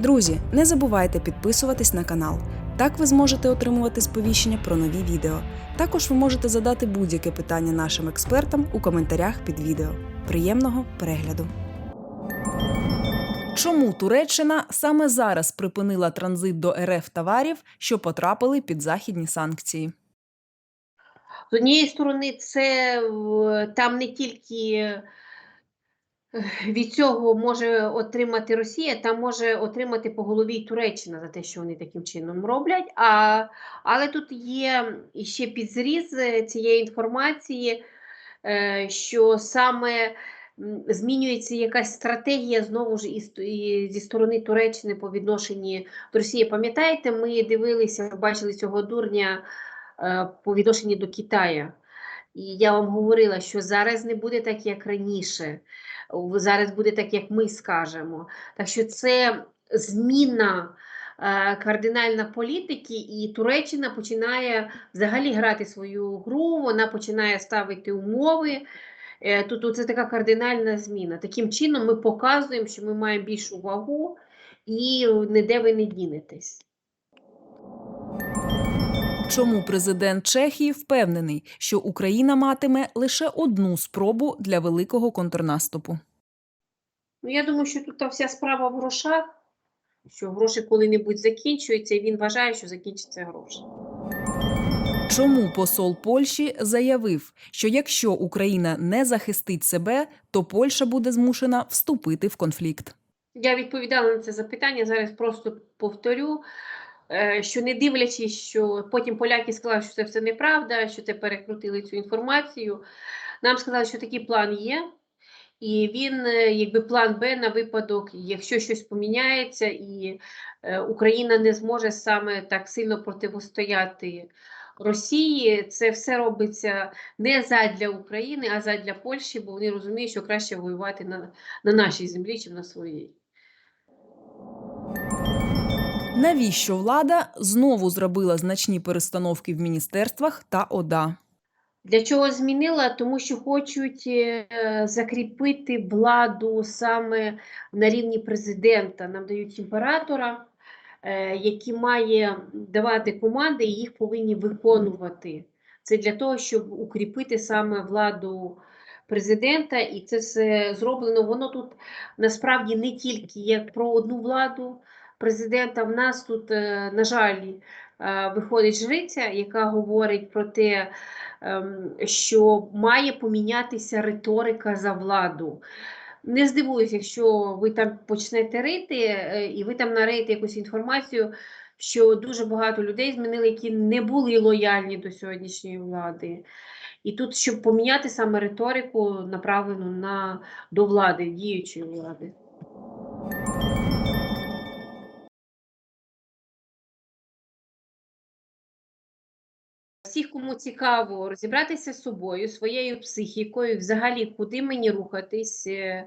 Друзі, не забувайте підписуватись на канал. Так ви зможете отримувати сповіщення про нові відео. Також ви можете задати будь-яке питання нашим експертам у коментарях під відео. Приємного перегляду! Чому Туреччина саме зараз припинила транзит до РФ товарів, що потрапили під західні санкції? З однієї сторони, це там не тільки від цього може отримати Росія, там може отримати по голові Туреччина за те, що вони таким чином роблять. А, але тут є ще підзріз е, цієї інформації, е, що саме змінюється якась стратегія знову ж і зі сторони Туреччини по відношенні до Росії. Пам'ятаєте, ми дивилися, бачили цього дурня е, по відношенню до Китаю. І я вам говорила, що зараз не буде так, як раніше. Зараз буде так, як ми скажемо. Так що це зміна е, кардинальна політики, і Туреччина починає взагалі грати свою гру, вона починає ставити умови. Е, Тут це така кардинальна зміна. Таким чином ми показуємо, що ми маємо більшу вагу і ніде ви не дінетесь. Чому президент Чехії впевнений, що Україна матиме лише одну спробу для великого контрнаступу? Ну, я думаю, що тут та вся справа в грошах, що гроші коли-небудь закінчуються, і він вважає, що закінчаться гроші. Чому посол Польщі заявив, що якщо Україна не захистить себе, то Польща буде змушена вступити в конфлікт? Я відповідала на це запитання, зараз просто повторю, що не дивлячись, що потім поляки сказали, що це все неправда, що це перекрутили цю інформацію. Нам сказали, що такий план є, і він, е, якби план Б на випадок, якщо щось поміняється, і е, Україна не зможе саме так сильно противостояти Росії, це все робиться не задля України, а задля Польщі, бо вони розуміють, що краще воювати на, на нашій землі, чим на своїй. Навіщо влада знову зробила значні перестановки в міністерствах та ОДА? Для чого змінила? Тому що хочуть е, закріпити владу саме на рівні президента. Нам дають імператора, е, який має давати команди, і їх повинні виконувати. Це для того, щоб укріпити саме владу президента, і це все зроблено. Воно тут насправді не тільки як про одну владу президента. В нас тут, е, на жаль, е, виходить жриця, яка говорить про те, ем, що має помінятися риторика за владу. Не здивуюсь, якщо ви там почнете рити, е, і ви там нариєте якусь інформацію, що дуже багато людей змінили, які не були лояльні до сьогоднішньої влади. І тут, щоб поміняти саме риторику, направлену на до влади, діючої влади. Кому цікаво розібратися з собою, своєю психікою, взагалі, куди мені рухатись, е,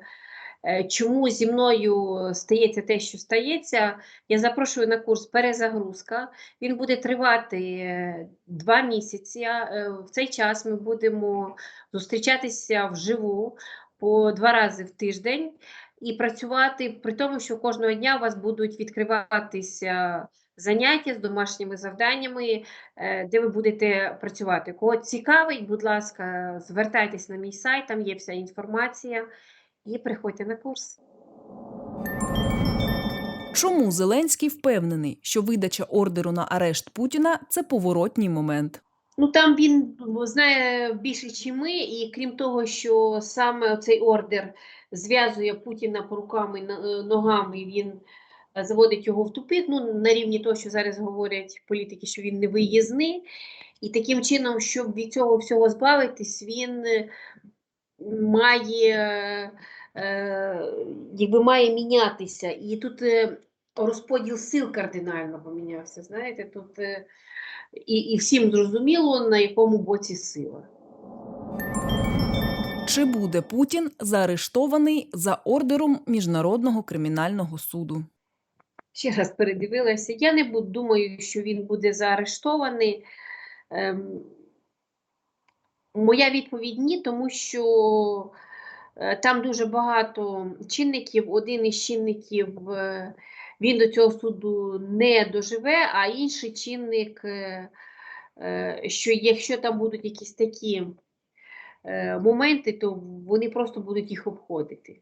е, чому зі мною стається те, що стається, я запрошую на курс перезагрузка. Він буде тривати е, два місяці. В цей час ми будемо зустрічатися вживу по два рази в тиждень і працювати при тому, що кожного дня у вас будуть відкриватися заняття з домашніми завданнями, е, де ви будете працювати. Кого цікавить, будь ласка, звертайтесь на мій сайт, там є вся інформація, і приходьте на курс. Чому Зеленський впевнений, що видача ордеру на арешт Путіна це поворотній момент? Ну там він знає більше, ніж ми, і крім того, що саме цей ордер зв'язує Путіна по руками ногами, він заводить його в тупик. Ну на рівні того, що зараз говорять політики, що він не виїзний. І таким чином, щоб від цього всього збавитись, він е, має, е, якби має мінятися. І тут е, розподіл сил кардинально помінявся. Знаєте, тут. і, і всім зрозуміло, на якому боці сила. Чи буде Путін заарештований за ордером Міжнародного кримінального суду? Ще раз передивилася. Я не буду, думаю, що він буде заарештований. Ем, моя відповідь ні, тому що е, там дуже багато чинників. Один із чинників е, він до цього суду не доживе, а інший чинник, е, що якщо там будуть якісь такі моменти, то вони просто будуть їх обходити.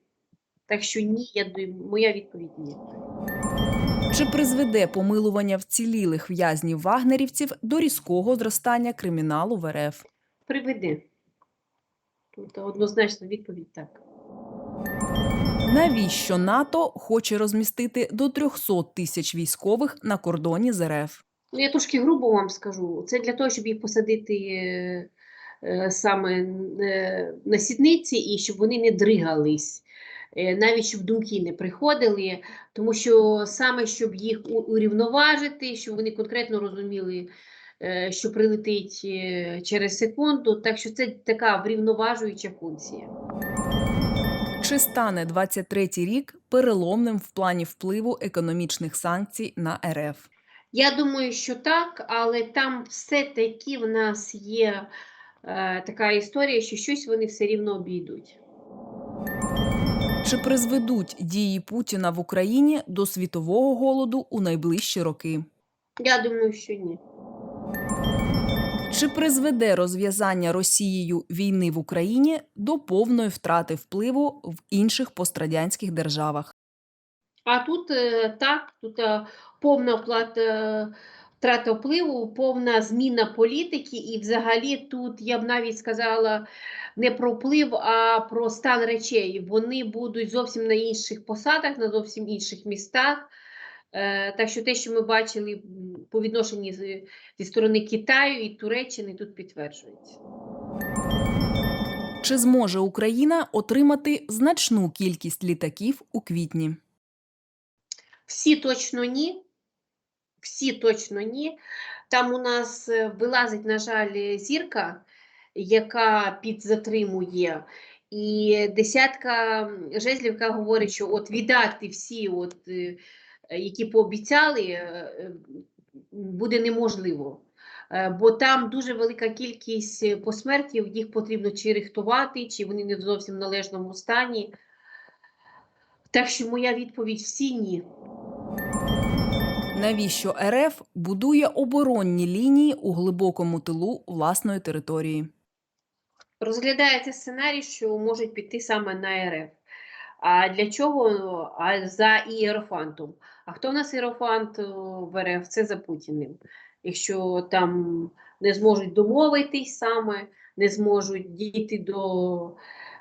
Так що ні, я, моя відповідь ні. Чи призведе помилування вцілілих в'язнів вагнерівців до різкого зростання криміналу в РФ? Приведи. Тут однозначно відповідь так. Навіщо НАТО хоче розмістити до 300 тисяч військових на кордоні з РФ? Ну, я трошки грубо вам скажу. Це для того, щоб їх посадити е, саме е, на сідниці і щоб вони не дригались, навіть щоб думки не приходили, тому що саме щоб їх урівноважити, щоб вони конкретно розуміли, е, що прилетить е, через секунду. Так що це така врівноважуюча функція. Чи стане 23-й рік переломним в плані впливу економічних санкцій на РФ? Я думаю, що так, але там все-таки в нас є е, така історія, що щось вони все рівно обійдуть. Чи призведуть дії Путіна в Україні до світового голоду у найближчі роки? Я думаю, що ні. Чи призведе розв'язання Росією війни в Україні до повної втрати впливу в інших пострадянських державах? А тут е, так, тут е, повна оплата, е, втрата впливу, повна зміна політики, і взагалі тут я б навіть сказала не про вплив, а про стан речей. Вони будуть зовсім на інших посадах, на зовсім інших містах. Е, Так що те, що ми бачили по відношенні зі сторони Китаю і Туреччини, тут підтверджується. Чи зможе Україна отримати значну кількість літаків у квітні? Всі точно ні. Всі точно ні. Там у нас е, вилазить, на жаль, зірка, яка підзатримує. І десятка жезлів, яка говорить, що от віддати всі, от, е, які пообіцяли, е, буде неможливо. Е, Бо там дуже велика кількість посмертів, їх потрібно чи рихтувати, чи вони не в зовсім належному стані. Так що моя відповідь всі ні. Навіщо РФ будує оборонні лінії у глибокому тилу власної території? Розглядається сценарій, що можуть піти саме на РФ. А для чого? А за ієрофантом. А хто в нас ієрофант е, в РФ? Це за Путіним. Якщо там не зможуть домовитись саме, не зможуть дійти до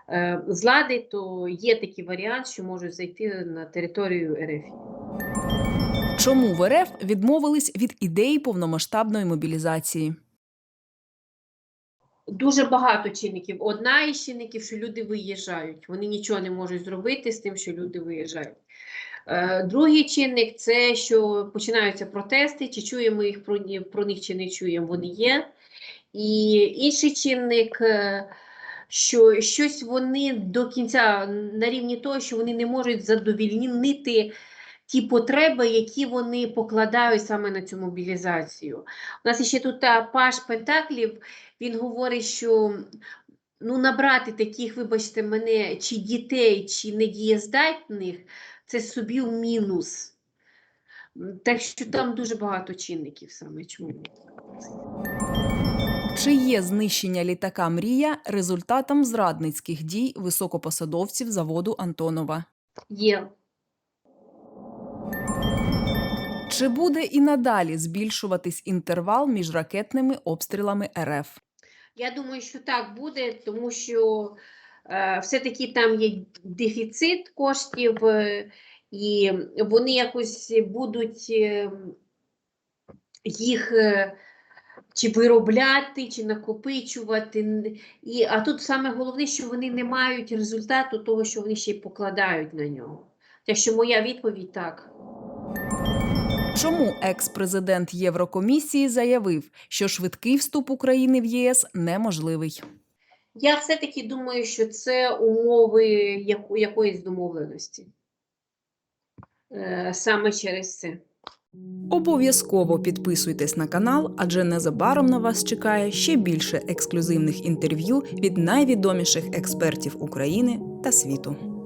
е, злади, то є такий варіант, що можуть зайти на територію РФ. Чому в РФ відмовились від ідеї повномасштабної мобілізації? Дуже багато чинників. Одна із чинників, що люди виїжджають. Вони нічого не можуть зробити з тим, що люди виїжджають. Е, Другий чинник це що починаються протести, чи чуємо ми їх про, про них, чи не чуємо, вони є. І інший чинник, е, що щось вони до кінця на рівні того, що вони не можуть задовільнити ті потреби, які вони покладають саме на цю мобілізацію. У нас ще тут Паш Пентаклів, він говорить, що ну, набрати таких, вибачте мене, чи дітей, чи недієздатних, це собі в мінус. Так що там дуже багато чинників саме чому. Чи є знищення літака Мрія результатом зрадницьких дій високопосадовців заводу Антонова? Є. Чи буде і надалі збільшуватись інтервал між ракетними обстрілами РФ? Я думаю, що так буде, тому що е, все-таки там є дефіцит коштів, е, і вони якось будуть е, їх е, чи виробляти, чи накопичувати. І, а тут саме головне, що вони не мають результату того, що вони ще й покладають на нього. Так що моя відповідь так. Чому екс-президент Єврокомісії заявив, що швидкий вступ України в ЄС неможливий? Я все-таки думаю, що це умови яку, якоїсь домовленості. Е, саме через це. Обов'язково підписуйтесь на канал, адже незабаром на вас чекає ще більше ексклюзивних інтерв'ю від найвідоміших експертів України та світу.